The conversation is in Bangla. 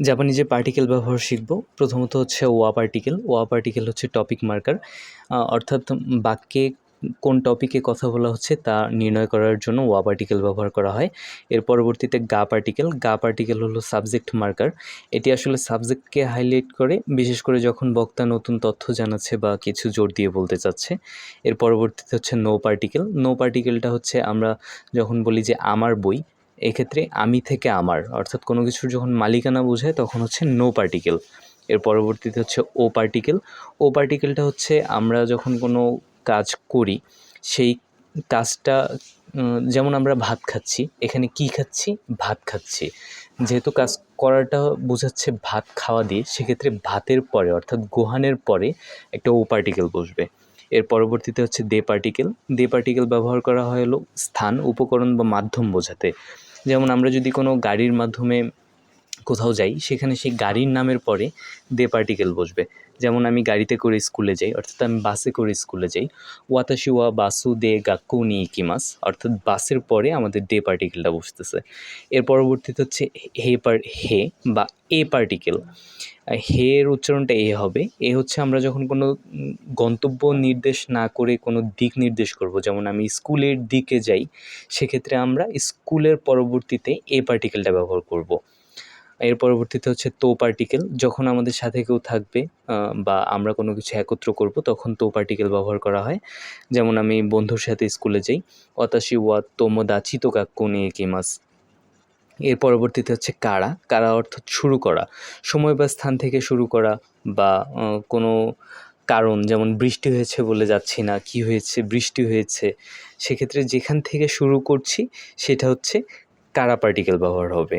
জাপানিজে পার্টিকেল ব্যবহার শিখব। প্রথমত হচ্ছে ওয়া পার্টিকেল ওয়া পার্টিকেল হচ্ছে টপিক মার্কার অর্থাৎ বাক্যে কোন টপিকে কথা বলা হচ্ছে তা নির্ণয় করার জন্য ওয়া পার্টিকেল ব্যবহার করা হয়। এর পরবর্তীতে গা পার্টিকেল গা পার্টিকেল হলো সাবজেক্ট মার্কার এটি আসলে সাবজেক্টকে হাইলাইট করে, বিশেষ করে যখন বক্তা নতুন তথ্য জানাচ্ছে বা কিছু জোর দিয়ে বলতে চাচ্ছে। এর পরবর্তীতে হচ্ছে নো পার্টিকেল নো পার্টিকেলটা হচ্ছে আমরা যখন বলি যে আমার বই এক্ষেত্রে আমি থেকে আমার, অর্থাৎ কোনো কিছুর যখন মালিকানা বোঝায় তখন হচ্ছে নো পার্টিকেল এর পরবর্তীতে হচ্ছে ও পার্টিকেল ও পার্টিকেলটা হচ্ছে আমরা যখন কোনো কাজ করি, সেই কাজটা যেমন আমরা ভাত খাচ্ছি, এখানে কি খাচ্ছি? ভাত খাচ্ছি, যেহেতু কাজ করাটা বোঝাচ্ছে ভাত খাওয়া দিয়ে, সেক্ষেত্রে ভাতের পরে, অর্থাৎ গোহানের পরে একটা ও পার্টিকেল বসবে। এর পরবর্তীতে হচ্ছে দে পার্টিকেল দে পার্টিকেল ব্যবহার করা হয় হলো স্থান, উপকরণ বা মাধ্যম বোঝাতে। যেমন আমরা যদি কোনো গাড়ির মাধ্যমে কোথাও যাই, সেখানে সেই গাড়ির নামের পরে দে পার্টিকেল বসবে। যেমন আমি গাড়িতে করে স্কুলে যাই, অর্থাৎ আমি বাসে করে স্কুলে যাই ওয়াতাশি ওয়া বাসু, দে, গাক্কু, নি ইকিমাস অর্থাৎ বাসের পরে আমাদের দে পার্টিকেলটা বসতেছে। এর পরবর্তীতে হচ্ছে হে পার, হে বা এ পার্টিকেল। হে এর উচ্চারণটা এ হবে। এ হচ্ছে আমরা যখন কোনো গন্তব্য নির্দেশ না করে কোনো দিক নির্দেশ করব, যেমন আমি স্কুলের দিকে যাই, সেক্ষেত্রে আমরা স্কুলের পরবর্তীতে এ পার্টিকেলটা ব্যবহার করব। এর পরবর্তীতে হচ্ছে তো পার্টিকেল। যখন আমাদের সাথে কেউ থাকবে বা আমরা কোনো কিছু একত্র করব, তখন তো পার্টিকেল ব্যবহার করা হয়। যেমন আমি বন্ধুর সাথে স্কুলে যাই, অতাশি ওয়া তোমোদাচি তো কাক্কু নিয়ে কিমাস এর পরবর্তীতে হচ্ছে কারা? কারা অর্থ শুরু করা? সময় বা স্থান থেকে শুরু করা বা কোনো কারণ, যেমন বৃষ্টি হয়েছে বলে যাচ্ছি না, কি হয়েছে, বৃষ্টি হয়েছে, সেক্ষেত্রে যেখান থেকে শুরু করছি, সেটা হচ্ছে কারা পার্টিকেল ব্যবহার হবে?